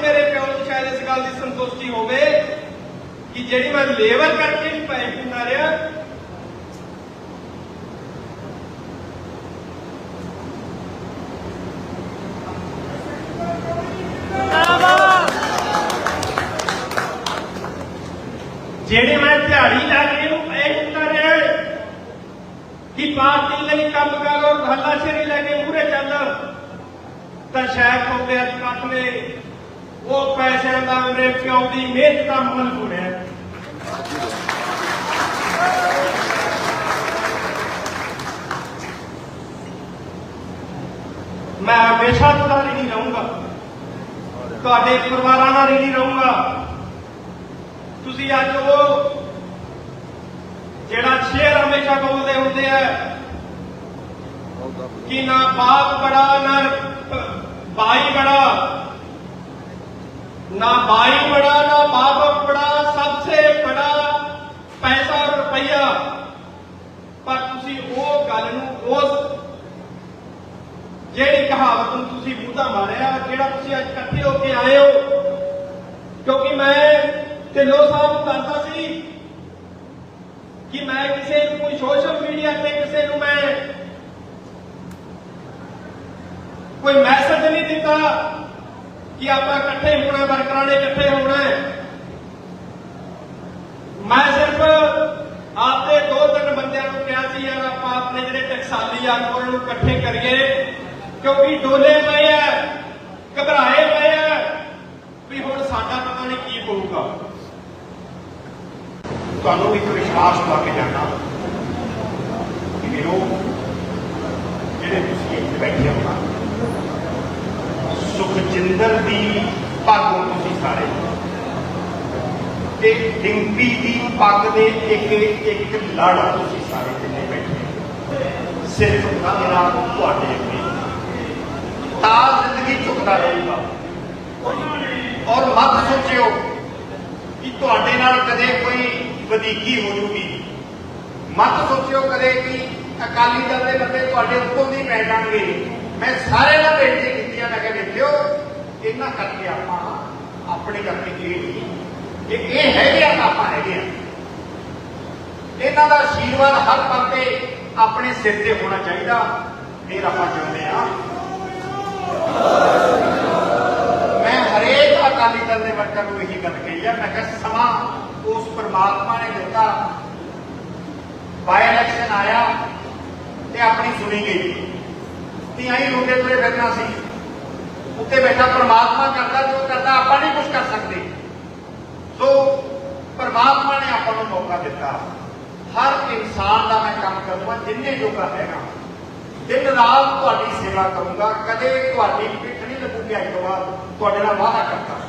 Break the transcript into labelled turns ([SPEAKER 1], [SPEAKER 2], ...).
[SPEAKER 1] ਮੇਰੇ ਪਿਓ ਨੂੰ ਸ਼ਾਇਦ ਇਸ ਗੱਲ ਦੀ ਸੰਤੁਸ਼ਟੀ ਹੋਵੇ ਕਿ ਜਿਹੜੀ ਮੈਂ ਲੇਬਰ ਕਰਕੇ ਵੀ ਪੈਸੇ ਦਿੰਦਾ ਰਿਹਾ ਜਿਹੜੇ ਮੈਂ ਦਿਹਾੜੀ ਲਾ ਕੇ ਇਹਨੂੰ ਪੈਸੇ ਦਿੰਦਾ ਰਿਹਾ ਕਿ ਪਾਰਟੀ ਲਈ ਕੰਮ ਕਰੋ ਹੱਲਾ ਸ਼ੇਰੀ ਲੈ ਕੇ ਮੂਹਰੇ ਚੱਲ, ਤਾਂ ਸ਼ਾਇਦ ਤੁਹਾਡੇ ਅੱਜ ਕੱਟ ਉਹ ਪੈਸਿਆਂ ਦਾ ਮੇਰੇ ਪਿਓ ਦੀ ਮਿਹਨਤ ਦਾ ਮੁੱਲ ਹੋਇਆ ਮੈਂ ਹਮੇਸ਼ਾ ਤੁਹਾਡੀ ਨਹੀਂ ਰਹੂੰਗਾ। ਤੁਹਾਡੇ ਪਰਿਵਾਰਾਂ ਨਾਲ ਨਹੀਂ ਰਹੂੰਗਾ। ਤੁਸੀਂ ਅੱਜ ਉਹ ਜਿਹੜਾ ਸ਼ੇਰ ਹਮੇਸ਼ਾ ਬੋਲਦੇ ਹੁੰਦੇ ਆ, ਕਿ ਨਾ ਬਾਪ ਬੜਾ, ਨਾ ਭਾਈ ਬੜਾ ना भाई बड़ा ना बाप बड़ा सबसे बड़ा ਪੈਸਾ ਔਰ ਰੁਪਈਆ ਪਰ ਤੁਸੀਂ ਉਹ ਗੱਲ ਨੂੰ ਉਸ ਜਿਹੜੀ ਕਹਾਵਤ ਨੂੰ ਤੁਸੀਂ ਮੂੰਹ ਮਾਰਿਆ ਜਿਹੜਾ ਤੁਸੀਂ ਅੱਜ ਇਕੱਠੇ ਹੋ ਕੇ ਆਏ ਹੋ ਕਿਉਂਕਿ ਮੈਂ ਢਿੱਲੋਂ ਸਾਹਿਬ ਨੂੰ ਦੱਸਦਾ ਸੀ ਕਿ ਮੈਂ ਕਿਸੇ ਨੂੰ ਕੋਈ ਸੋਸ਼ਲ ਮੀਡੀਆ ਤੇ ਕਿਸੇ ਨੂੰ ਮੈਂ ਕੋਈ ਮੈਸੇਜ ਨਹੀਂ ਦਿੱਤਾ ਕਿ ਆਪਾਂ ਇਕੱਠੇ ਹੋਣਾ, ਵਰਕਰਾਂ ਨੇ ਇਕੱਠੇ ਹੋਣਾ ਮੈਂ ਸਿਰਫ ਆਪਦੇ ਦੋ ਤਿੰਨ ਬੰਦਿਆਂ ਨੂੰ ਕਿਹਾ ਸੀ, ਯਾਰ ਆਪਾਂ ਆਪਣੇ ਜਿਹੜੇ ਟਕਸਾਲੀ ਆ ਉਹਨਾਂ ਨੂੰ ਇਕੱਠੇ ਕਰੀਏ, ਕਿਉਂਕਿ ਡੋਲੇ ਪਏ ਆ, ਘਬਰਾਏ ਪਏ ਆ, ਵੀ ਹੁਣ ਸਾਡਾ ਪਤਾ ਨਹੀਂ ਕੀ ਹੋਊਗਾ।
[SPEAKER 2] ਤੁਹਾਨੂੰ ਇੱਕ ਵਿਸ਼ਵਾਸ ਪਾ ਕੇ ਜਾਣਾ ਕਿ ਵੀਰੋ ਜਿਹੜੇ ਤੁਸੀਂ ਇੱਥੇ ਬੈਠੇ ਹੋ ਨਾ ਦੀ ਪੱਗ ਤੁਸੀਂ ਸਾਰੇ ਤੇ ਡਿੰਪੀ ਦੀ ਪੱਗ ਦੇ ਇੱਕ ਇੱਕ ਲੜ ਤੁਸੀਂ ਸਾਰੇ ਜਿੰਨੇ ਬੈਠੇ ਸਿਰਫ ਮੇਰਾ ਤੁਹਾਡੇ ਅੱਗੇ। ਤਾਂ ਜ਼ਿੰਦਗੀ ਝੁਕਦਾ ਰਹੂਗਾ। ਔਰ ਮਤ ਸੋਚਿਓ ਕਿ ਤੁਹਾਡੇ ਨਾਲ ਕਦੇ ਕੋਈ ਵਧੀਕੀ ਹੋ ਜੂਗੀ। ਮਤ ਸੋਚਿਓ ਕਦੇ ਕਿ ਅਕਾਲੀ ਦਲ ਦੇ ਬੰਦੇ ਤੁਹਾਡੇ ਉੱਤੋਂ ਦੀ ਪੈ ਜਾਣਗੇ। ਮੈਂ ਸਾਰੇ ਨਾਲ ਬੇਨਤੀ ਕੀਤੀ ਆ ਮੈਂ ਕਿਹਾ ਵੇਖਿਓ ਇਹਨਾਂ ਕਰਕੇ ਆਪਾਂ ਆਪਣੇ ਕਰਕੇ ਇਹ ਨਹੀਂ ਇਹ ਇਹ ਹੈਗੇ ਆ ਆਪਾਂ ਹੈਗੇ ਆ। ਇਹਨਾਂ ਦਾ ਆਸ਼ੀਰਵਾਦ ਹਰ ਪਲ ਆਪਣੇ ਸਿਰ ਤੇ ਹੋਣਾ ਚਾਹੀਦਾ। ਫਿਰ ਆਪਾਂ ਜਿਉਂਦੇ ਆ ਮੈਂ ਹਰੇਕ ਅਕਾਲੀ ਦਲ ਦੇ ਵਰਕਰ ਨੂੰ ਇਹੀ ਗੱਲ ਕਹੀ ਆ। ਮੈਂ ਕਿਹਾ ਸਮਾਂ ਉਸ ਪਰਮਾਤਮਾ ਨੇ ਦਿੱਤਾ। ਬਾਈ ਇਲੈਕਸ਼ਨ ਆਇਆ ਤੇ ਆਪਣੀ ਸੁਣੀ ਗਈ। ਤੇ ਆਈ ਰੋਂਦੇ ਤੁਰੇ ਬੈਠਣਾ ਸੀ। ਉੱਤੇ ਬੈਠਾ ਪਰਮਾਤਮਾ ਕਰਦਾ ਜੋ ਕਰਦਾ ਆਪਾਂ ਨਹੀਂ ਕੁਝ ਕਰ ਸਕਦੇ ਸੋ ਪਰਮਾਤਮਾ ਨੇ ਆਪਾਂ ਨੂੰ ਮੌਕਾ ਦਿੱਤਾ। ਹਰ ਇਨਸਾਨ ਦਾ ਮੈਂ ਕੰਮ ਕਰੂੰਗਾ, ਜਿੰਨੇ ਜੋਗਾ ਹੈਗਾ ਦਿਨ ਰਾਤ ਤੁਹਾਡੀ ਸੇਵਾ ਕਰੂੰਗਾ, ਕਦੇ ਤੁਹਾਡੀ ਪਿੱਠ ਨਹੀਂ ਲੱਗੂਗੀ ਅੱਜ ਤੋਂ ਬਾਅਦ, ਤੁਹਾਡੇ ਨਾਲ ਵਾਅਦਾ ਕਰਦਾ।